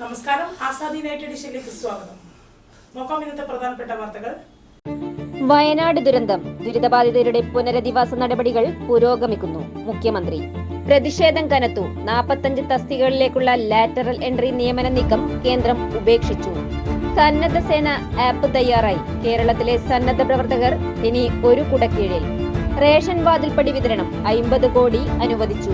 നമസ്കാരം. ആസാദി എഡിഷനിലേക്ക് സ്വാഗതം. ഇന്നത്തെ പ്രധാനപ്പെട്ട വാർത്തകൾ. വയനാട് ദുരന്തം. ദുരിതബാധിതരുടെ പുനരധിവാസ നടപടികൾ പുരോഗമിക്കുന്നു. മുഖ്യമന്ത്രി. പ്രതിഷേധം കനത്തു. നാൽപ്പത്തഞ്ച് തസ്തികകളിലേക്കുള്ള ലാറ്ററൽ എൻട്രി നിയമന നീക്കം കേന്ദ്രം ഉപേക്ഷിച്ചു. സന്നദ്ധ സേന ആപ്പ് തയ്യാറായി. കേരളത്തിലെ സന്നദ്ധ പ്രവർത്തകർ ഇനി ഒരു കുടക്കീഴിൽ. റേഷൻ വാതിൽപ്പടി വിതരണം അയിമ്പത് കോടി അനുവദിച്ചു.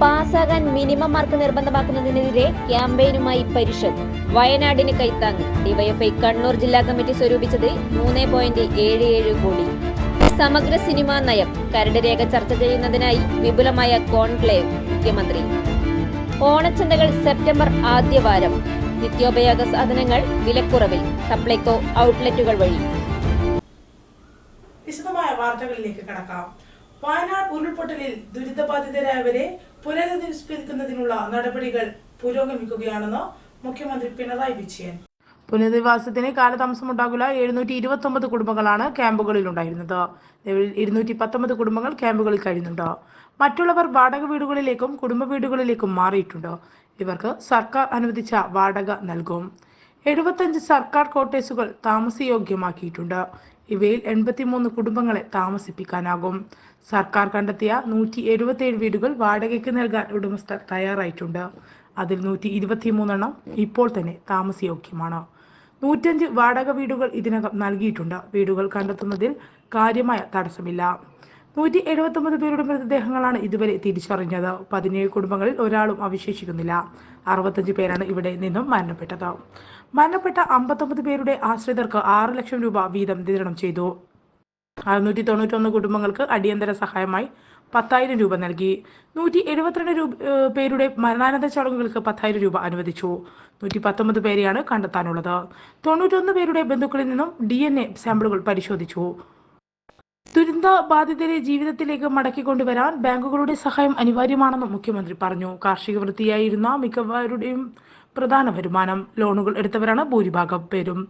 പാസ്സാകാൻ മിനിമം മാർക്ക് നിർബന്ധമാക്കുന്നതിനെതിരെ ക്യാമ്പയിനുമായി പരിഷത്ത് വയനാടിന് കൈത്താങ് ഡിവൈഎഫ്ഐ കണ്ണൂർ ജില്ലാ കമ്മിറ്റി സ്വരൂപിച്ചത് മൂന്ന് പോയിന്റ് ഏഴ് ഏഴ് കോടി. സമഗ്ര സിനിമാ നയം. കരട് രേഖ ചർച്ച ചെയ്യുന്നതിനായി വിപുലമായ കോൺക്ലേവ്. മുഖ്യമന്ത്രി. ഓണച്ചന്തകൾ സെപ്റ്റംബർ ആദ്യവാരം നിത്യോപയോഗ സാധനങ്ങൾ വിലക്കുറവിൽ. സപ്ലൈകോ ഔട്ട്ലെറ്റുകൾ വഴി. വിശദമായ വാർത്തകളിലേക്ക് കടക്കാം. വയനാട് ഉരുൾപൊട്ടലിൽ ദുരിതബാധിതരായവരെ പുനരധിവസിപ്പിക്കുന്നതിനുള്ള നടപടികൾ പുരോഗമിക്കുകയാണെന്ന് മുഖ്യമന്ത്രി പിണറായി വിജയൻ. പുനരധിവാസത്തിന് കാലതാമസമുണ്ടാകില്ല. എഴുന്നൂറ്റി ഇരുപത്തി ഒമ്പത് കുടുംബങ്ങളാണ് ക്യാമ്പുകളിൽ ഉണ്ടായിരുന്നത് നിലവിൽ ഇരുന്നൂറ്റി പത്തൊമ്പത് കുടുംബങ്ങൾ ക്യാമ്പുകളിൽ കഴിയുന്നുണ്ട്. മറ്റുള്ളവർ വാടക വീടുകളിലേക്കും കുടുംബ വീടുകളിലേക്കും മാറിയിട്ടുണ്ട്. ഇവർക്ക് സർക്കാർ അനുവദിച്ച വാടക നൽകും. എഴുപത്തഞ്ച് സർക്കാർ ക്വാർട്ടേഴ്സുകൾ താമസയോഗ്യമാക്കിയിട്ടുണ്ട്. ഇവയിൽ എൺപത്തിമൂന്ന് കുടുംബങ്ങളെ താമസിപ്പിക്കാനാകും. സർക്കാർ കണ്ടെത്തിയ നൂറ്റി എഴുപത്തിയേഴ് വീടുകൾ വാടകയ്ക്ക് നൽകാൻ ഉടമസ്ഥർ തയ്യാറായിട്ടുണ്ട്. അതിൽ നൂറ്റി ഇരുപത്തിമൂന്നെണ്ണം ഇപ്പോൾ തന്നെ താമസയോഗ്യമാണ്. നൂറ്റഞ്ച് വാടക വീടുകൾ ഇതിനകം നൽകിയിട്ടുണ്ട്. വീടുകൾ കണ്ടെത്തുന്നതിൽ കാര്യമായ തടസ്സമില്ല. നൂറ്റി എഴുപത്തൊമ്പത് പേരുടെ മൃതദേഹങ്ങളാണ് ഇതുവരെ തിരിച്ചറിഞ്ഞത്. പതിനേഴ് കുടുംബങ്ങളിൽ ഒരാളും അവശേഷിക്കുന്നില്ല. അറുപത്തഞ്ച് പേരാണ് ഇവിടെ നിന്നും മരണപ്പെട്ടത്. മരണപ്പെട്ട അമ്പത്തൊമ്പത് പേരുടെ ആശ്രിതർക്ക് ആറ് ലക്ഷം രൂപ വീതം വിതരണം ചെയ്തു. അറുന്നൂറ്റി തൊണ്ണൂറ്റൊന്ന് കുടുംബങ്ങൾക്ക് അടിയന്തര സഹായമായി പത്തായിരം രൂപ നൽകി. നൂറ്റി എഴുപത്തിരണ്ട് രൂപ പേരുടെ മരണാനന്തര ചടങ്ങുകൾക്ക് പത്തായിരം രൂപ അനുവദിച്ചു. നൂറ്റി പത്തൊമ്പത് പേരെയാണ് കണ്ടെത്താനുള്ളത്. തൊണ്ണൂറ്റൊന്ന് പേരുടെ ബന്ധുക്കളിൽ നിന്നും ഡി സാമ്പിളുകൾ പരിശോധിച്ചു. ദുരന്ത ബാധിതരെ ജീവിതത്തിലേക്ക് മടക്കിക്കൊണ്ടുവരാൻ ബാങ്കുകളുടെ സഹായം അനിവാര്യമാണെന്നും മുഖ്യമന്ത്രി പറഞ്ഞു. കാർഷിക വൃത്തിയായിരുന്ന മിക്കവരുടെയും പ്രധാന വരുമാനം ലോണുകൾ എടുത്തവരാണ് ഭൂരിഭാഗം പേരും.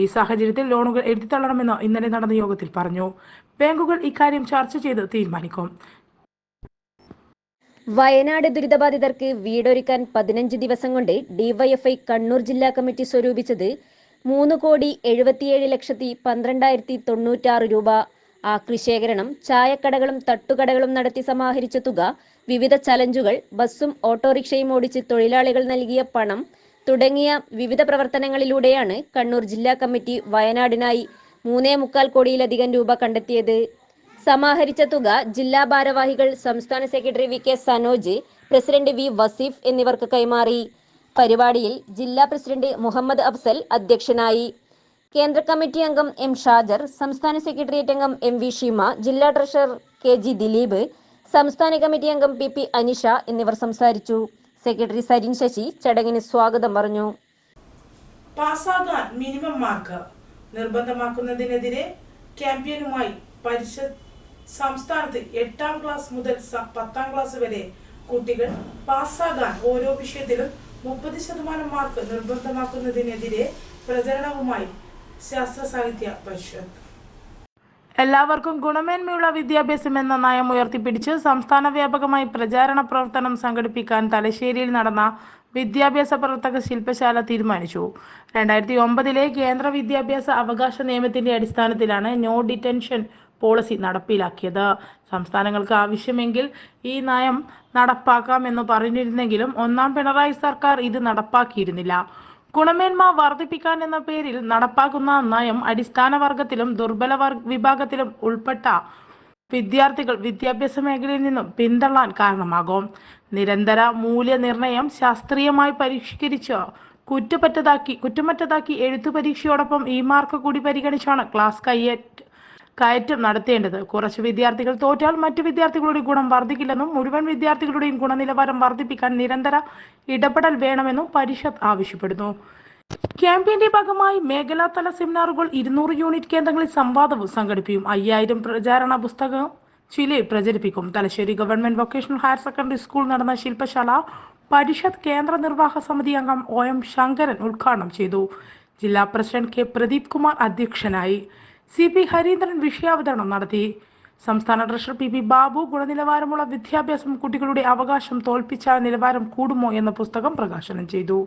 ഈ സാഹചര്യത്തിൽ ലോണുകൾ എഴുതിത്തള്ളണമെന്ന് ഇന്നലെ നടന്ന യോഗത്തിൽ പറഞ്ഞു. ബാങ്കുകൾ ഇക്കാര്യം ചർച്ച ചെയ്ത് തീരുമാനിക്കും. വയനാട് ദുരിതബാധിതർക്ക് വീടൊരുക്കാൻ പതിനഞ്ച് ദിവസം കൊണ്ട് ഡിവൈഎഫ്ഐ കണ്ണൂർ ജില്ലാ കമ്മിറ്റി സ്വരൂപിച്ചത് മൂന്ന് കോടി എഴുപത്തിയേഴ് ലക്ഷത്തി പന്ത്രണ്ടായിരത്തി തൊണ്ണൂറ്റാറ് രൂപ. ആക്രി ശേഖരണം ചായക്കടകളും തട്ടുകടകളും നടത്തി സമാഹരിച്ച തുക വിവിധ ചലഞ്ചുകൾ ബസ്സും ഓട്ടോറിക്ഷയും ഓടിച്ച് തൊഴിലാളികൾ നൽകിയ പണം തുടങ്ങിയ വിവിധ പ്രവർത്തനങ്ങളിലൂടെയാണ് കണ്ണൂർ ജില്ലാ കമ്മിറ്റി വയനാടിനായി മൂന്നേ മുക്കാൽ കോടിയിലധികം രൂപ കണ്ടെത്തിയത്. സമാഹരിച്ച തുക ജില്ലാ ഭാരവാഹികൾ സംസ്ഥാന secretary V K Sanoj president V Vaseef എന്നിവർക്ക് കൈമാറി. പരിപാടിയിൽ ജില്ലാ പ്രസിഡന്റ് മുഹമ്മദ് അഫ്സൽ അധ്യക്ഷനായി. കേന്ദ്ര കമ്മിറ്റി അംഗം എം ഷാജർ സംസ്ഥാന സെക്രട്ടേറിയറ്റ് അംഗം എം വി ഷീമ ജില്ലാ ട്രഷറർ കെ ജി ദിലീപ് സംസ്ഥാന കമ്മിറ്റി അംഗം പി പി അനിഷ എന്നിവർ സംസാരിച്ചു. സെക്രട്ടറി സരിൻ ശശി ചടങ്ങിന് സ്വാഗതം പറഞ്ഞു. പാസ്സാകാൻ മിനിമം മാർക്ക്. നിർബന്ധമാക്കുന്നതിനെതിരെ ക്യാമ്പയിനുമായി പരിഷത്ത് സംസ്ഥാനത്ത് എട്ടാം ക്ലാസ് മുതൽ പത്താം ക്ലാസ് വരെ കുട്ടികൾ പാസ്സാകാൻ ഓരോ വിഷയത്തിലും മുപ്പത് ശതമാനം മാർക്ക് നിർബന്ധമാക്കുന്നതിനെതിരെ പ്രചരണവുമായി ശാസ്ത്ര സാഹിത്യ പരിഷത്ത്. എല്ലാവർക്കും ഗുണമേന്മയുള്ള വിദ്യാഭ്യാസം എന്ന നയം ഉയർത്തിപ്പിടിച്ച് സംസ്ഥാന വ്യാപകമായി പ്രചാരണ പ്രവർത്തനം സംഘടിപ്പിക്കാൻ തലശ്ശേരിയിൽ നടന്ന വിദ്യാഭ്യാസ പ്രവർത്തക ശില്പശാല തീരുമാനിച്ചു. രണ്ടായിരത്തി ഒമ്പതിലെ കേന്ദ്ര വിദ്യാഭ്യാസ അവകാശ നിയമത്തിന്റെ അടിസ്ഥാനത്തിലാണ് നോ ഡിറ്റൻഷൻ പോളിസി നടപ്പിലാക്കിയത്. സംസ്ഥാനങ്ങൾക്ക് ആവശ്യമെങ്കിൽ ഈ നയം നടപ്പാക്കാമെന്ന് പറഞ്ഞിരുന്നെങ്കിലും ഒന്നാം പിണറായി സർക്കാർ ഇത് നടപ്പാക്കിയിരുന്നില്ല. ഗുണമേന്മ വർദ്ധിപ്പിക്കാൻ എന്ന പേരിൽ നടപ്പാക്കുന്ന നയം അടിസ്ഥാന വർഗത്തിലും ദുർബല വിഭാഗത്തിലും ഉൾപ്പെട്ട വിദ്യാർത്ഥികൾ വിദ്യാഭ്യാസ മേഖലയിൽ നിന്നും പിന്തള്ളാൻ കാരണമാകും. നിരന്തര മൂല്യനിർണയം ശാസ്ത്രീയമായി പരിഷ്കരിച്ച് കുറ്റപ്പെട്ടതാക്കി കുറ്റമറ്റതാക്കി എഴുത്തു പരീക്ഷയോടൊപ്പം ഈ മാർക്ക് കൂടി പരിഗണിച്ചാണ് ക്ലാസ് കയ്യേറ്റ കയറ്റം നടത്തേണ്ടത്. കുറച്ച് വിദ്യാർത്ഥികൾ തോറ്റാൽ മറ്റു വിദ്യാർത്ഥികളുടെ ഗുണം വർദ്ധിക്കില്ലെന്നും മുഴുവൻ വിദ്യാർത്ഥികളുടെയും ഗുണനിലവാരം വർദ്ധിപ്പിക്കാൻ നിരന്തര ഇടപെടൽ വേണമെന്നും പരിഷത്ത് ആവശ്യപ്പെടുന്നു. ക്യാമ്പയിന്റെ ഭാഗമായി മേഖലാതല സെമിനാറുകൾ ഇരുന്നൂറ് യൂണിറ്റ് കേന്ദ്രങ്ങളിൽ സംവാദവും സംഘടിപ്പിക്കും. അയ്യായിരം പ്രചാരണ പുസ്തകം ചില പ്രചരിപ്പിക്കും. Thalassery government vocational higher secondary school നടന്ന ശില്പശാല പരിഷത്ത് കേന്ദ്ര നിർവാഹ സമിതി അംഗം ഒ എം ശങ്കരൻ ഉദ്ഘാടനം ചെയ്തു. ജില്ലാ പ്രസിഡന്റ് കെ പ്രദീപ് കുമാർ അധ്യക്ഷനായി. സി പി ഹരീന്ദ്രൻ വിഷയാവതരണം നടത്തി. സംസ്ഥാന ട്രഷറർ പി പി ബാബു ഗുണനിലവാരമുള്ള വിദ്യാഭ്യാസം കുട്ടികളുടെ അവകാശം തോൽപ്പിച്ചാൽ നിലവാരം കൂടുമോ എന്ന പുസ്തകം പ്രകാശനം ചെയ്തു.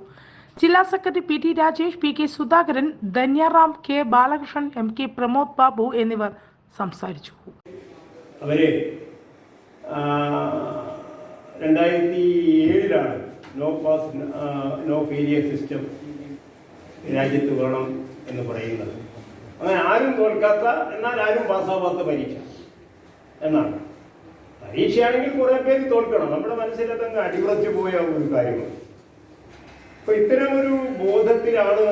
ജില്ലാ secretary P T Rajesh P K Sudhakaran Dhanyaram K Balakrishnan M K Pramod Babu എന്നിവർ സംസാരിച്ചു. അവരെ രണ്ടായിരത്തി ഏഴിലാണ് no pass no failure system രാജ്യത്ത് വേണം എന്ന് പറയുന്നത്. അങ്ങനെ ആരും തോൽക്കാത്ത എന്നാൽ ആരും പാസ്സാവാത്ത പരീക്ഷ എന്നാണ്. പരീക്ഷയാണെങ്കിൽ കുറേ പേര് തോൽക്കണം. നമ്മുടെ മനസ്സിലത് അങ്ങ് അടിയുറച്ചു പോയ ഒരു കാര്യമാണ്. അപ്പൊ ഇത്തരം ഒരു ബോധത്തിലാണ്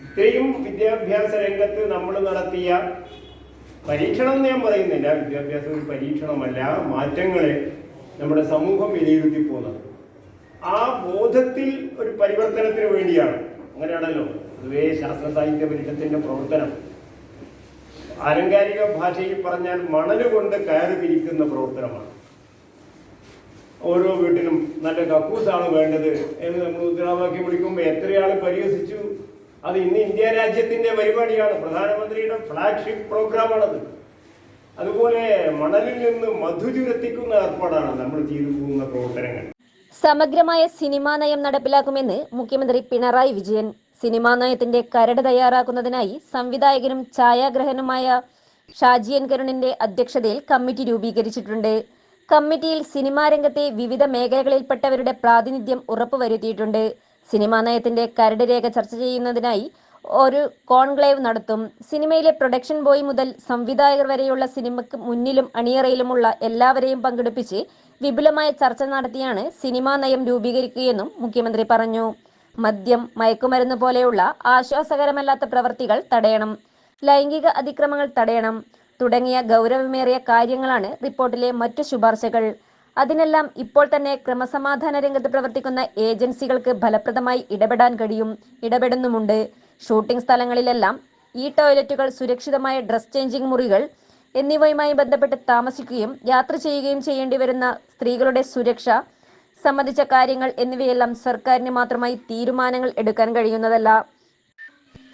ഇത്രയും വിദ്യാഭ്യാസ രംഗത്ത് നമ്മൾ നടത്തിയ പരീക്ഷണം എന്ന് ഞാൻ പറയുന്നില്ല. വിദ്യാഭ്യാസം ഒരു പരീക്ഷണമല്ല മാറ്റങ്ങളെ നമ്മുടെ സമൂഹം വിലയിരുത്തി പോകുന്നത്. ആ ബോധത്തിൽ ഒരു പരിവർത്തനത്തിന് വേണ്ടിയാണ്. അങ്ങനെയാണല്ലോ? പൊതുവേ ശാസ്ത്ര സാഹിത്യ പരിഷത്തിന്റെ പ്രവർത്തനം. ആലങ്കാരിക ഭാഷയിൽ പറഞ്ഞാൽ മണലുകൊണ്ട് കയറി പിരിക്കുന്ന പ്രവർത്തനമാണ്. ഓരോ വീട്ടിലും നല്ല കക്കൂസാണ് വേണ്ടത് എന്ന് നമ്മൾ മുദ്രാവാക്യം വിളിക്കുമ്പോൾ എത്രയാൾ പരിഹസിച്ചു? അത് ഇന്ന് ഇന്ത്യ രാജ്യത്തിന്റെ പരിപാടിയാണ്. പ്രധാനമന്ത്രിയുടെ ഫ്ലാഗ്ഷിപ്പ് പ്രോഗ്രാമാണത് അതുപോലെ മണലിൽ നിന്ന് മധു ചുരത്തിക്കുന്ന ഏർപ്പാടാണ് നമ്മൾ ചെയ്തു പോകുന്ന പ്രവർത്തനങ്ങൾ. സമഗ്രമായ സിനിമാ നയം നടപ്പിലാക്കുമെന്ന് മുഖ്യമന്ത്രി പിണറായി വിജയൻ സിനിമാ നയത്തിന്റെ കരട് തയ്യാറാക്കുന്നതിനായി സംവിധായകനും ഛായാഗ്രഹനുമായ ഷാജിയൻ കരുണിന്റെ അധ്യക്ഷതയിൽ കമ്മിറ്റി രൂപീകരിച്ചിട്ടുണ്ട്. കമ്മിറ്റിയിൽ സിനിമാ രംഗത്തെ വിവിധ മേഖലകളിൽപ്പെട്ടവരുടെ പ്രാതിനിധ്യം ഉറപ്പുവരുത്തിയിട്ടുണ്ട്. സിനിമാ നയത്തിന്റെ കരട് രേഖ ചർച്ച ചെയ്യുന്നതിനായി ഒരു കോൺക്ലേവ് നടത്തും. സിനിമയിലെ പ്രൊഡക്ഷൻ ബോയ് മുതൽ സംവിധായകർ വരെയുള്ള സിനിമയ്ക്ക് മുന്നിലും അണിയറയിലുമുള്ള എല്ലാവരെയും പങ്കെടുപ്പിച്ച് വിപുലമായ ചർച്ച നടത്തിയാണ് സിനിമാ നയം രൂപീകരിക്കുകയെന്നും മുഖ്യമന്ത്രി പറഞ്ഞു. മദ്യം മയക്കുമരുന്ന് പോലെയുള്ള ആശ്വാസകരമല്ലാത്ത പ്രവൃത്തികൾ തടയണം. ലൈംഗിക അതിക്രമങ്ങൾ തടയണം. തുടങ്ങിയ ഗൗരവമേറിയ കാര്യങ്ങളാണ് റിപ്പോർട്ടിലെ മറ്റു ശുപാർശകൾ. അതിനെല്ലാം ഇപ്പോൾ തന്നെ ക്രമസമാധാന രംഗത്ത് പ്രവർത്തിക്കുന്ന ഏജൻസികൾക്ക് ഫലപ്രദമായി ഇടപെടാൻ കഴിയും ഇടപെടുന്നുമുണ്ട്. ഷൂട്ടിംഗ് സ്ഥലങ്ങളിലെല്ലാം ഈ ടോയ്ലറ്റുകൾ സുരക്ഷിതമായ ഡ്രസ് ചേഞ്ചിങ് മുറികൾ എന്നിവയുമായി ബന്ധപ്പെട്ട് താമസിക്കുകയും യാത്ര ചെയ്യുകയും ചെയ്യേണ്ടി വരുന്ന സ്ത്രീകളുടെ സുരക്ഷ സംബന്ധിച്ച കാര്യങ്ങൾ എന്നിവയെല്ലാം സർക്കാരിന് മാത്രമായി തീരുമാനങ്ങൾ എടുക്കാൻ കഴിയുന്നതല്ല.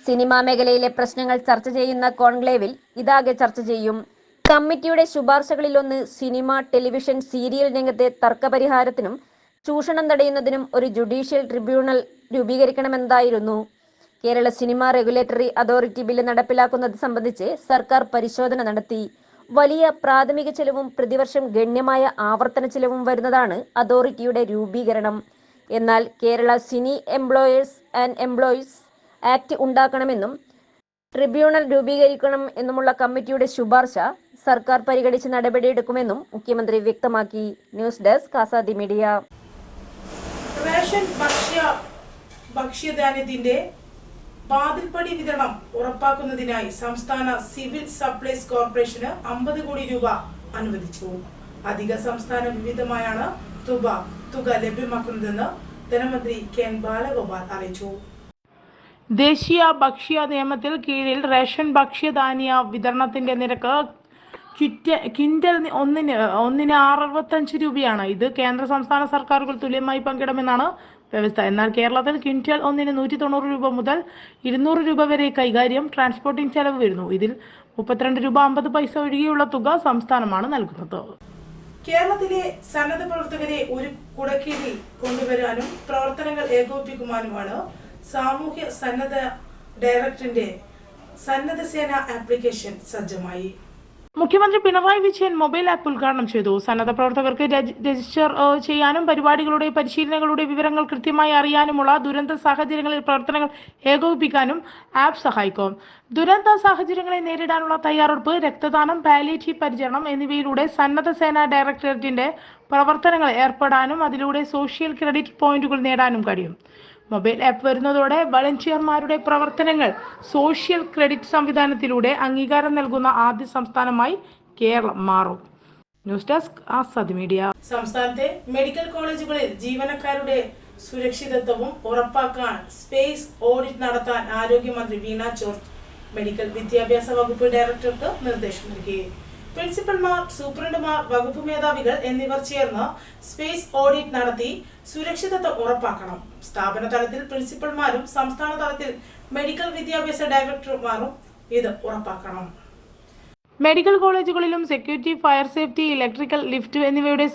സിനിമാ മേഖലയിലെ പ്രശ്നങ്ങൾ ചർച്ച ചെയ്യുന്ന കോൺക്ലേവിൽ ഇതാകെ ചർച്ച ചെയ്യും. കമ്മിറ്റിയുടെ ശുപാർശകളിലൊന്ന് സിനിമ ടെലിവിഷൻ സീരിയൽ രംഗത്തെ തർക്കപരിഹാരത്തിനും ചൂഷണം തടയുന്നതിനും ഒരു judicial tribunal രൂപീകരിക്കണമെന്നതായിരുന്നു Kerala cinema regulatory authority bill നടപ്പിലാക്കുന്നത് സംബന്ധിച്ച് സർക്കാർ പരിശോധന നടത്തി. വലിയ പ്രാഥമിക ചെലവും പ്രതിവർഷം ഗണ്യമായ ആവർത്തന ചെലവും വരുന്നതാണ് അതോറിറ്റിയുടെ രൂപീകരണം. എന്നാൽ Kerala cine employers and employees act ഉണ്ടാക്കണമെന്നും tribunal രൂപീകരിക്കണം എന്നുമുള്ള കമ്മിറ്റിയുടെ ശുപാർശ സർക്കാർ പരിഗണിച്ച് നടപടിയെടുക്കുമെന്നും മുഖ്യമന്ത്രി വ്യക്തമാക്കി. News desk Azadi media. ഭക്ഷ്യധാന്യത്തിന്റെ വാതിൽപ്പടി വിതരണം ഉറപ്പാക്കുന്നതിനായി സംസ്ഥാന സിവിൽ സപ്ലൈസ് കോർപ്പറേഷന് അമ്പത് കോടി രൂപ അനുവദിച്ചു. അധിക സംസ്ഥാന വിവിധമായാണ് തുക തുക ലഭ്യമാക്കുന്നതെന്ന് ധനമന്ത്രി കെ ബാലഗോപാൽ അറിയിച്ചു. ദേശീയ ഭക്ഷ്യ നിയമത്തിൽ കീഴിൽ റേഷൻ ഭക്ഷ്യധാന്യ വിതരണത്തിന്റെ നിരക്ക് ക്വിറ്റ കിൻഡൽ ഒന്നിന് ഒന്നിന് അറുപത്തഞ്ച് രൂപയാണ്. ഇത് കേന്ദ്ര സംസ്ഥാന സർക്കാരുകൾ തുല്യമായി പങ്കിടുമെന്നാണ് വ്യവസ്ഥ. എന്നാൽ കേരളത്തിൽ കിൻഡൽ ഒന്നിന് നൂറ്റി തൊണ്ണൂറ് രൂപ മുതൽ ഇരുന്നൂറ് രൂപ വരെ കൈകാര്യം ട്രാൻസ്പോർട്ടിംഗ് ചെലവ് വരുന്നു. ഇതിൽ മുപ്പത്തിരണ്ട് രൂപ അമ്പത് പൈസ ഒഴികെയുള്ള തുക സംസ്ഥാനമാണ് നൽകുന്നത്. കേരളത്തിലെ സന്നദ്ധ പ്രവർത്തകരെ ഒരു കുടക്കീഴിൽ കൊണ്ടുവരാനും പ്രവർത്തനങ്ങൾ ഏകോപിപ്പിക്കുവാനുമാണ് സാമൂഹ്യ സന്നദ്ധ ഡയറക്ടറിന്റെ സന്നദ്ധ സേന ആപ്ലിക്കേഷൻ സജ്ജമായി. മുഖ്യമന്ത്രി പിണറായി വിജയൻ മൊബൈൽ ആപ്പ് ഉദ്ഘാടനം ചെയ്തു. സന്നദ്ധ പ്രവർത്തകർക്ക് രജിസ്റ്റർ ചെയ്യാനും പരിപാടികളുടെ പരിശീലനങ്ങളുടെ വിവരങ്ങൾ കൃത്യമായി അറിയാനുമുള്ള ദുരന്ത സാഹചര്യങ്ങളിൽ പ്രവർത്തനങ്ങൾ ഏകോപിപ്പിക്കാനും ആപ്പ് സഹായിക്കും. ദുരന്ത സാഹചര്യങ്ങളെ നേരിടാനുള്ള തയ്യാറെടുപ്പ് രക്തദാനം പാലിയേറ്റീവ് പരിചരണം എന്നിവയിലൂടെ സന്നദ്ധ സേനാ ഡയറക്ടറേറ്റിന്റെ പ്രവർത്തനങ്ങൾ ഏർപ്പെടാനും അതിലൂടെ സോഷ്യൽ ക്രെഡിറ്റ് പോയിന്റുകൾ നേടാനും കഴിയും. മൊബൈൽ ആപ്പ് വരുന്നതോടെ വളണ്ടിയർമാരുടെ പ്രവർത്തനങ്ങൾ സോഷ്യൽ ക്രെഡിറ്റ് സംവിധാനത്തിലൂടെ അംഗീകാരം നൽകുന്ന ആദ്യ സംസ്ഥാനമായി കേരളം മാറും. News desk Azad media. സംസ്ഥാനത്തെ മെഡിക്കൽ കോളേജുകളിൽ ജീവനക്കാരുടെ സുരക്ഷിതത്വവും ഉറപ്പാക്കാൻ സ്പേസ് ഓഡിറ്റ് നടത്താൻ ആരോഗ്യമന്ത്രി വീണ ജോർജ് മെഡിക്കൽ വിദ്യാഭ്യാസ വകുപ്പ് ഡയറക്ടർക്ക് നിർദ്ദേശം നൽകി. പ്രിൻസിപ്പൽമാർ സൂപ്രണ്ടുമാർ വകുപ്പ് മേധാവികൾ എന്നിവർ ചേർന്ന് സ്പേസ് ഓഡിറ്റ് നടത്തി സുരക്ഷിതത്വം ഉറപ്പാക്കണം. സ്ഥാപന തലത്തിൽ പ്രിൻസിപ്പൽമാരും സംസ്ഥാന തലത്തിൽ മെഡിക്കൽ വിദ്യാഭ്യാസ ഡയറക്ടർമാരും ഇത് ഉറപ്പാക്കണം. മെഡിക്കൽ കോളേജുകളിലും security fire safety electrical lift എന്നിവയുടെ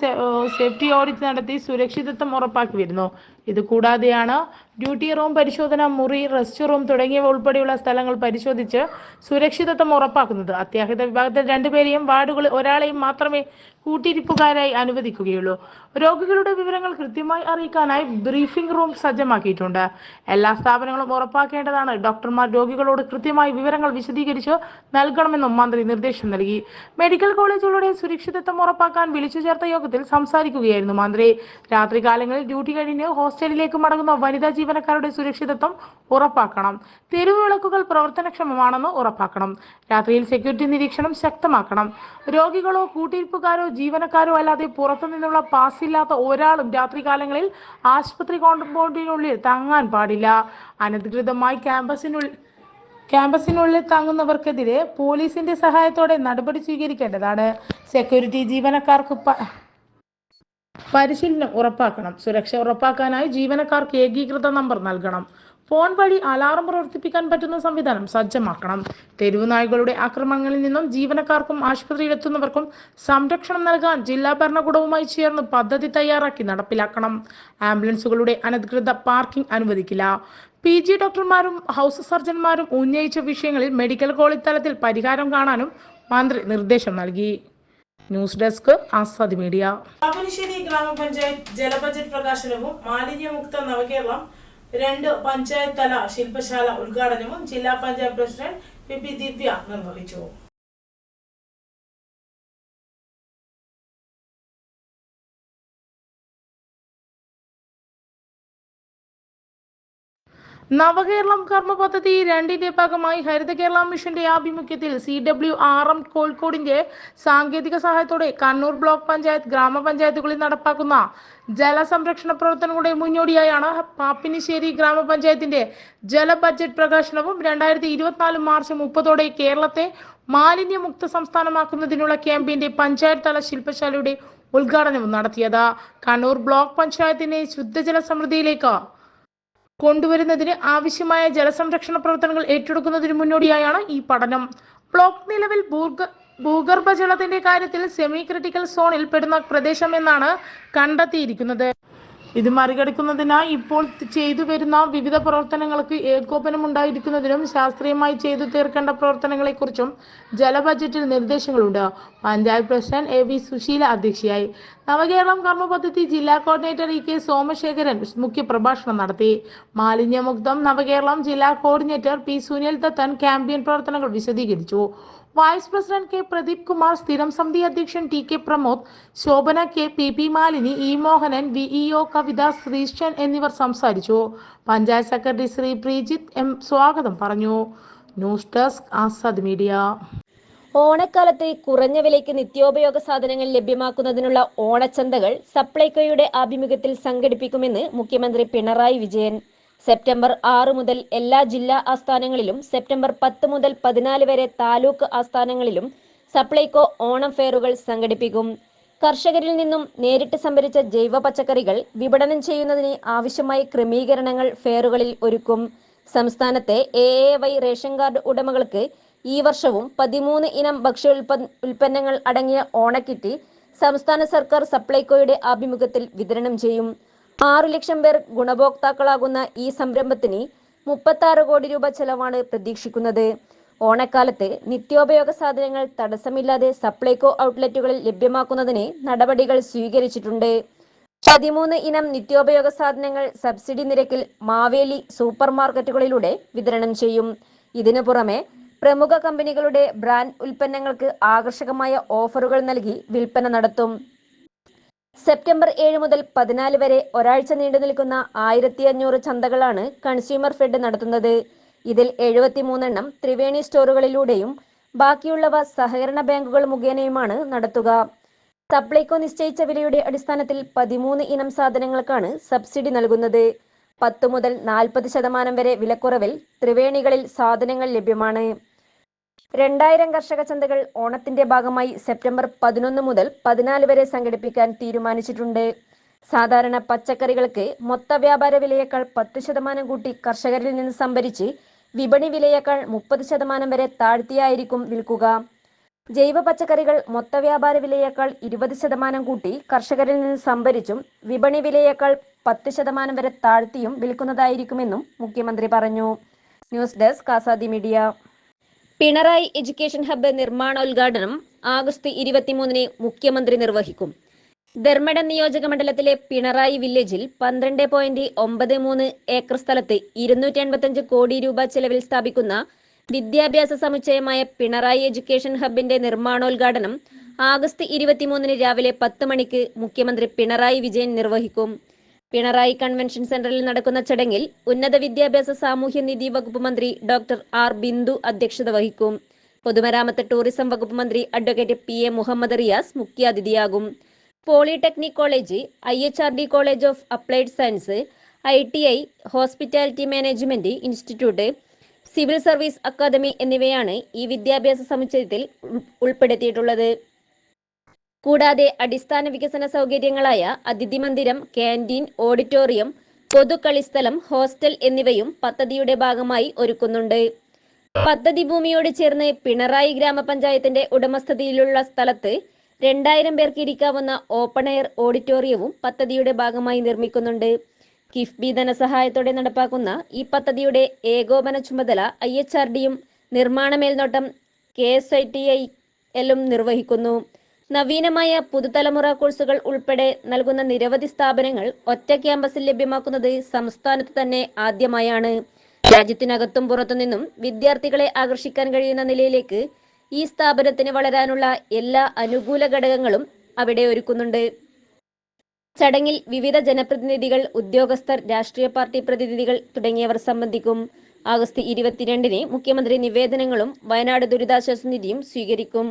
സേഫ്റ്റി ഓഡിറ്റ് നടത്തി സുരക്ഷിതത്വം ഉറപ്പാക്കി വരുന്നു. ഇത് കൂടാതെയാണ് ഡ്യൂട്ടി റൂം പരിശോധന മുറി റെസ്റ്റ് റൂം തുടങ്ങിയവ ഉൾപ്പെടെയുള്ള സ്ഥലങ്ങൾ പരിശോധിച്ച് സുരക്ഷിതത്വം ഉറപ്പാക്കുന്നത്. അത്യാഹിത വിഭാഗത്തിൽ രണ്ടുപേരെയും വാർഡുകളിൽ ഒരാളെയും മാത്രമേ കൂട്ടിരിപ്പുകാരായി അനുവദിക്കുകയുള്ളൂ. രോഗികളുടെ വിവരങ്ങൾ കൃത്യമായി അറിയിക്കാനായി ബ്രീഫിംഗ് റൂം സജ്ജമാക്കിയിട്ടുണ്ട്. എല്ലാ സ്ഥാപനങ്ങളും ഉറപ്പാക്കേണ്ടതാണ്. ഡോക്ടർമാർ രോഗികളോട് കൃത്യമായി വിവരങ്ങൾ വിശദീകരിച്ച് നൽകണമെന്നും മന്ത്രി നിർദ്ദേശം നൽകി. മെഡിക്കൽ കോളേജുകളുടെ സുരക്ഷിതത്വം ഉറപ്പാക്കാൻ വിളിച്ചു ചേർത്ത യോഗത്തിൽ സംസാരിക്കുകയായിരുന്നു മന്ത്രി. രാത്രികാലങ്ങളിൽ ഡ്യൂട്ടി കഴിഞ്ഞ് ഹോസ്റ്റലിലേക്ക് മടങ്ങുന്ന വനിതാ ജീവനക്കാരുടെ സുരക്ഷിതത്വം ഉറപ്പാക്കണം. തെരുവ് വിളക്കുകൾ പ്രവർത്തനക്ഷമമാണെന്ന് ഉറപ്പാക്കണം. രാത്രിയിൽ സെക്യൂരിറ്റി നിരീക്ഷണം ശക്തമാക്കണം. രോഗികളോ കൂട്ടിരിപ്പുകാരോ ജീവനക്കാരോ അല്ലാതെ പുറത്തു നിന്നുള്ള പാസ് ഇല്ലാത്ത ഒരാളും രാത്രികാലങ്ങളിൽ ആശുപത്രി കോമ്പൗണ്ടിനുള്ളിൽ തങ്ങാൻ പാടില്ല. അനധികൃതമായി ക്യാമ്പസിനുള്ളിൽ ക്യാമ്പസിനുള്ളിൽ തങ്ങുന്നവർക്കെതിരെ പോലീസിന്റെ സഹായത്തോടെ നടപടി സ്വീകരിക്കേണ്ടതാണ്. സെക്യൂരിറ്റി ജീവനക്കാർക്ക് പരിശീലനം ഉറപ്പാക്കണം. സുരക്ഷ ഉറപ്പാക്കാനായി ജീവനക്കാർക്ക് ഏകീകൃത നമ്പർ നൽകണം. ഫോൺ വഴി അലാറം പ്രവർത്തിപ്പിക്കാൻ പറ്റുന്ന സംവിധാനം സജ്ജമാക്കണം. തെരുവു നായ്കളുടെ ആക്രമണങ്ങളിൽ നിന്നും ജീവനക്കാർക്കും ആശുപത്രിയിലെത്തുന്നവർക്കും സംരക്ഷണം നൽകാൻ ജില്ലാ ഭരണകൂടവുമായി ചേർന്ന് പദ്ധതി തയ്യാറാക്കി നടപ്പിലാക്കണം. ആംബുലൻസുകളുടെ അനധികൃത പാർക്കിംഗ് അനുവദിക്കില്ല. പി ജി ഡോക്ടർമാരും ഹൗസ് സർജന്മാരും ഉന്നയിച്ച വിഷയങ്ങളിൽ മെഡിക്കൽ കോളേജ് തലത്തിൽ പരിഹാരം കാണാനും മന്ത്രി നിർദ്ദേശം നൽകി. News desk Azad media. Pappinisseri ഗ്രാമപഞ്ചായത്ത് ജലബജറ്റ് പ്രകാശനവും മാലിന്യമുക്ത നവകേരളം രണ്ട് പഞ്ചായത്ത് തല ശില്പശാല ഉദ്ഘാടനവും ജില്ലാ panchayat president P P Divya നിർവഹിച്ചു. നവകേരളം കർമ്മ പദ്ധതി രണ്ടിന്റെ ഭാഗമായി ഹരിത കേരള മിഷന്റെ ആഭിമുഖ്യത്തിൽ സി ഡബ്ല്യു ആർ എം കോഴിക്കോടിന്റെ സാങ്കേതിക സഹായത്തോടെ കണ്ണൂർ ബ്ലോക്ക് പഞ്ചായത്ത് ഗ്രാമപഞ്ചായത്തുകളിൽ നടപ്പാക്കുന്ന ജലസംരക്ഷണ പ്രവർത്തനങ്ങളുടെ മുന്നോടിയായാണ് പാപ്പിനിശ്ശേരി ഗ്രാമപഞ്ചായത്തിന്റെ ജല ബഡ്ജറ്റ് പ്രകാശനവും രണ്ടായിരത്തി ഇരുപത്തിനാല് മാർച്ച് മുപ്പതോടെ കേരളത്തെ മാലിന്യമുക്ത സംസ്ഥാനമാക്കുന്നതിനുള്ള ക്യാമ്പയിന്റെ പഞ്ചായത്ത് തല ശില്പശാലയുടെ ഉദ്ഘാടനവും നടത്തിയത്. കണ്ണൂർ ബ്ലോക്ക് പഞ്ചായത്തിനെ ശുദ്ധജല സമൃദ്ധിയിലേക്ക് കൊണ്ടുവരുന്നതിന് ആവശ്യമായ ജലസംരക്ഷണ പ്രവർത്തനങ്ങൾ ഏറ്റെടുക്കുന്നതിന് മുന്നോടിയായാണ് ഈ പഠനം. ബ്ലോക്ക് നിലവിൽ ഭൂഗ ഭൂഗർഭജലത്തിന്റെ കാര്യത്തിൽ സെമി ക്രിട്ടിക്കൽ സോണിൽ പെടുന്ന പ്രദേശം എന്നാണ് കണ്ടെത്തിയിരിക്കുന്നത്. ഇത് മറികടക്കുന്നതിനായി ഇപ്പോൾ ചെയ്തു വരുന്ന വിവിധ പ്രവർത്തനങ്ങൾക്ക് ഏകോപനം ഉണ്ടായിരിക്കുന്നതിനും ശാസ്ത്രീയമായി ചെയ്തു തീർക്കേണ്ട പ്രവർത്തനങ്ങളെക്കുറിച്ചും ജല ബജറ്റിൽ നിർദ്ദേശങ്ങളുണ്ട്. Panchayat president A V Susheela അധ്യക്ഷയായി. നവകേരളം കർമ്മ പദ്ധതി ജില്ലാ കോർഡിനേറ്റർ ഇ കെ സോമശേഖരൻ മുഖ്യപ്രഭാഷണം നടത്തി. മാലിന്യമുക്തം നവകേരളം ജില്ലാ coordinator P Sunil Dathan campaign പ്രവർത്തനങ്ങൾ വിശദീകരിച്ചു. Vice president K Pradeep Kumar സ്ഥിരം സമിതി അധ്യക്ഷൻ T K Pramod Shobhana K P P Malini E Mohanan V E O Kavitha Sreesan എന്നിവർ സംസാരിച്ചു. പഞ്ചായത്ത് സെക്രട്ടറി ശ്രീ പ്രീജിത്ത് എം സ്വാഗതം പറഞ്ഞു. News desk Azad media. ഓണക്കാലത്ത് കുറഞ്ഞ വിലയ്ക്ക് നിത്യോപയോഗ സാധനങ്ങൾ ലഭ്യമാക്കുന്നതിനുള്ള ഓണച്ചന്തകൾ സപ്ലൈകോയുടെ ആഭിമുഖ്യത്തിൽ സംഘടിപ്പിക്കുമെന്ന് മുഖ്യമന്ത്രി പിണറായി വിജയൻ. സെപ്റ്റംബർ ആറ് മുതൽ എല്ലാ ജില്ലാ ആസ്ഥാനങ്ങളിലും സെപ്റ്റംബർ പത്ത് മുതൽ പതിനാല് വരെ താലൂക്ക് ആസ്ഥാനങ്ങളിലും സപ്ലൈകോ ഓണം ഫെയറുകൾ സംഘടിപ്പിക്കും. കർഷകരിൽ നിന്നും നേരിട്ട് സംഭരിച്ച ജൈവ പച്ചക്കറികൾ വിപണനം ചെയ്യുന്നതിന് ആവശ്യമായ ക്രമീകരണങ്ങൾ ഫെയറുകളിൽ ഒരുക്കും. സംസ്ഥാനത്തെ A A Y ration card ഉടമകൾക്ക് ഈ വർഷവും പതിമൂന്ന് ഇനം ഭക്ഷ്യ ഉൽപ്പ- ഉൽപ്പന്നങ്ങൾ അടങ്ങിയ ഓണക്കിറ്റ് സംസ്ഥാന സർക്കാർ സപ്ലൈകോയുടെ ആഭിമുഖ്യത്തിൽ വിതരണം ചെയ്യും. ആറു ലക്ഷം പേർ ഗുണഭോക്താക്കളാകുന്ന ഈ സംരംഭത്തിന് മുപ്പത്തി കോടി രൂപ ചെലവാണ് പ്രതീക്ഷിക്കുന്നത്. ഓണക്കാലത്ത് നിത്യോപയോഗ സാധനങ്ങൾ തടസ്സമില്ലാതെ സപ്ലൈകോ ഔട്ട്ലെറ്റുകളിൽ ലഭ്യമാക്കുന്നതിന് നടപടികൾ സ്വീകരിച്ചിട്ടുണ്ട്. പതിമൂന്ന് ഇനം നിത്യോപയോഗ സാധനങ്ങൾ സബ്സിഡി നിരക്കിൽ മാവേലി സൂപ്പർ മാർക്കറ്റുകളിലൂടെ വിതരണം ചെയ്യും. ഇതിനു പുറമെ പ്രമുഖ കമ്പനികളുടെ ബ്രാൻഡ് ഉൽപ്പന്നങ്ങൾക്ക് ആകർഷകമായ ഓഫറുകൾ നൽകി വിൽപ്പന നടത്തും. സെപ്റ്റംബർ ഏഴ് മുതൽ പതിനാല് വരെ ഒരാഴ്ച നീണ്ടു നിൽക്കുന്ന ആയിരത്തി അഞ്ഞൂറ് ചന്തകളാണ് കൺസ്യൂമർ ഫെഡ് നടത്തുന്നത്. ഇതിൽ എഴുപത്തിമൂന്നെണ്ണം ത്രിവേണി സ്റ്റോറുകളിലൂടെയും ബാക്കിയുള്ളവ സഹകരണ ബാങ്കുകൾ മുഖേനയുമാണ് നടത്തുക. സപ്ലൈകോ നിശ്ചയിച്ച വിലയുടെ അടിസ്ഥാനത്തിൽ പതിമൂന്ന് ഇനം സാധനങ്ങൾക്കാണ് സബ്സിഡി നൽകുന്നത്. പത്ത് മുതൽ നാൽപ്പത് ശതമാനം വരെ വിലക്കുറവിൽ ത്രിവേണികളിൽ സാധനങ്ങൾ ലഭ്യമാണ്. രണ്ടായിരം കർഷക ചന്തകൾ ഓണത്തിന്റെ ഭാഗമായി സെപ്റ്റംബർ പതിനൊന്ന് മുതൽ പതിനാല് വരെ സംഘടിപ്പിക്കാൻ തീരുമാനിച്ചിട്ടുണ്ട്. സാധാരണ പച്ചക്കറികൾക്ക് മൊത്ത വ്യാപാര വിലയേക്കാൾ പത്ത് ശതമാനം കൂട്ടി കർഷകരിൽ നിന്ന് സംഭരിച്ച് വിപണി വിലയേക്കാൾ മുപ്പത് ശതമാനം വരെ താഴ്ത്തിയായിരിക്കും വിൽക്കുക. ജൈവ പച്ചക്കറികൾ മൊത്ത വ്യാപാര വിലയേക്കാൾ ഇരുപത് ശതമാനം കൂട്ടി കർഷകരിൽ നിന്ന് സംഭരിച്ചും വിപണി വിലയേക്കാൾ പത്ത് ശതമാനം വരെ താഴ്ത്തിയും വിൽക്കുന്നതായിരിക്കുമെന്നും മുഖ്യമന്ത്രി പറഞ്ഞു. News desk Azadi media. Pinarayi education hub നിർമ്മാണോദ്ഘാടനം ആഗസ്റ്റ് ഇരുപത്തിമൂന്നിന് മുഖ്യമന്ത്രി നിർവഹിക്കും. ധർമ്മടം നിയോജക മണ്ഡലത്തിലെ പിണറായി വില്ലേജിൽ പന്ത്രണ്ട് പോയിന്റ് ഒമ്പത് മൂന്ന് ഏക്കർ സ്ഥലത്ത് ഇരുന്നൂറ്റി എൺപത്തഞ്ച് കോടി രൂപ ചെലവിൽ സ്ഥാപിക്കുന്ന വിദ്യാഭ്യാസ സമുച്ചയമായ പിണറായി എഡ്യൂക്കേഷൻ ഹബിന്റെ നിർമ്മാണോദ്ഘാടനം ആഗസ്റ്റ് ഇരുപത്തിമൂന്നിന് രാവിലെ പത്ത് മണിക്ക് മുഖ്യമന്ത്രി പിണറായി വിജയൻ നിർവഹിക്കും. പിണറായി കൺവെൻഷൻ സെന്ററിൽ നടക്കുന്ന ചടങ്ങിൽ ഉന്നത വിദ്യാഭ്യാസ സാമൂഹ്യനിധി വകുപ്പ് മന്ത്രി ഡോക്ടർ ആർ ബിന്ദു അധ്യക്ഷത വഹിക്കും. പൊതുമരാമത്ത് ടൂറിസം വകുപ്പ് മന്ത്രി advocate P A Muhammad Riyas മുഖ്യാതിഥിയാകും. Polytechnic college I H R D college of applied science I T I hospitality management institute civil service academy എന്നിവയാണ് ഈ വിദ്യാഭ്യാസ സമുച്ചയത്തിൽ ഉൾ- ഉൾപ്പെടുത്തിയിട്ടുള്ളത്. കൂടാതെ അടിസ്ഥാന വികസന സൗകര്യങ്ങളായ അതിഥി മന്ദിരം ക്യാന്റീൻ ഓഡിറ്റോറിയം പൊതുക്കളിസ്ഥലം ഹോസ്റ്റൽ എന്നിവയും പദ്ധതിയുടെ ഭാഗമായി ഒരുക്കുന്നുണ്ട്. പദ്ധതി ഭൂമിയോട് ചേർന്ന് പിണറായി ഗ്രാമപഞ്ചായത്തിന്റെ ഉടമസ്ഥതയിലുള്ള സ്ഥലത്ത് രണ്ടായിരം പേർക്ക് ഇരിക്കാവുന്ന ഓപ്പൺ എയർ ഓഡിറ്റോറിയവും പദ്ധതിയുടെ ഭാഗമായി നിർമ്മിക്കുന്നുണ്ട്. കിഫ്ബി ധനസഹായത്തോടെ നടപ്പാക്കുന്ന ഈ പദ്ധതിയുടെ ഏകോപന ചുമതല ഐ എച്ച് ആർ ഡിയും നിർമ്മാണ മേൽനോട്ടം K S I T I എല്ലും നിർവഹിക്കുന്നു. നവീനമായ പുതുതലമുറ കോഴ്സുകൾ ഉൾപ്പെടെ നൽകുന്ന നിരവധി സ്ഥാപനങ്ങൾ ഒറ്റ ക്യാമ്പസിൽ ലഭ്യമാക്കുന്നത് സംസ്ഥാനത്ത് തന്നെ ആദ്യമായാണ്. രാജ്യത്തിനകത്തും പുറത്തുനിന്നും വിദ്യാർത്ഥികളെ ആകർഷിക്കാൻ കഴിയുന്ന നിലയിലേക്ക് ഈ സ്ഥാപനത്തിന് വളരാനുള്ള എല്ലാ അനുകൂല ഘടകങ്ങളും അവിടെ ഒരുക്കുന്നുണ്ട്. ചടങ്ങിൽ വിവിധ ജനപ്രതിനിധികൾ ഉദ്യോഗസ്ഥർ രാഷ്ട്രീയ പാർട്ടി പ്രതിനിധികൾ തുടങ്ങിയവർ സംബന്ധിക്കും. ആഗസ്റ്റ് ഇരുപത്തിരണ്ടിന് മുഖ്യമന്ത്രി നിവേദനങ്ങളും വയനാട് ദുരിതാശ്വാസ നിധിയും സ്വീകരിക്കും.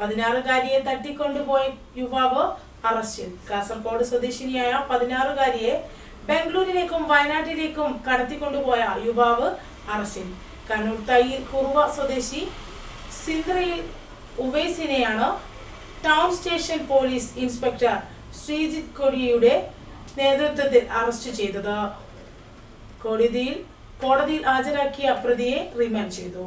പതിനാറുകാരിയെ തട്ടിക്കൊണ്ടുപോയ യുവാവ് അറസ്റ്റിൽ. കാസർഗോഡ് സ്വദേശിനിയായ പതിനാറുകാരിയെ ബംഗളൂരിലേക്കും വയനാട്ടിലേക്കും കടത്തിക്കൊണ്ടുപോയ യുവാവ് അറസ്റ്റിൽ. കണ്ണൂർ തയ്യിൽ കുറുവ സ്വദേശി സിന്ദ്രയിൽ ഉവൈസിനെയാണ് town station police inspector Sreejith കൊടിയുടെ നേതൃത്വത്തിൽ അറസ്റ്റ് ചെയ്തത്. കോടതിയിൽ കോടതിയിൽ ഹാജരാക്കിയ പ്രതിയെ റിമാൻഡ് ചെയ്തു.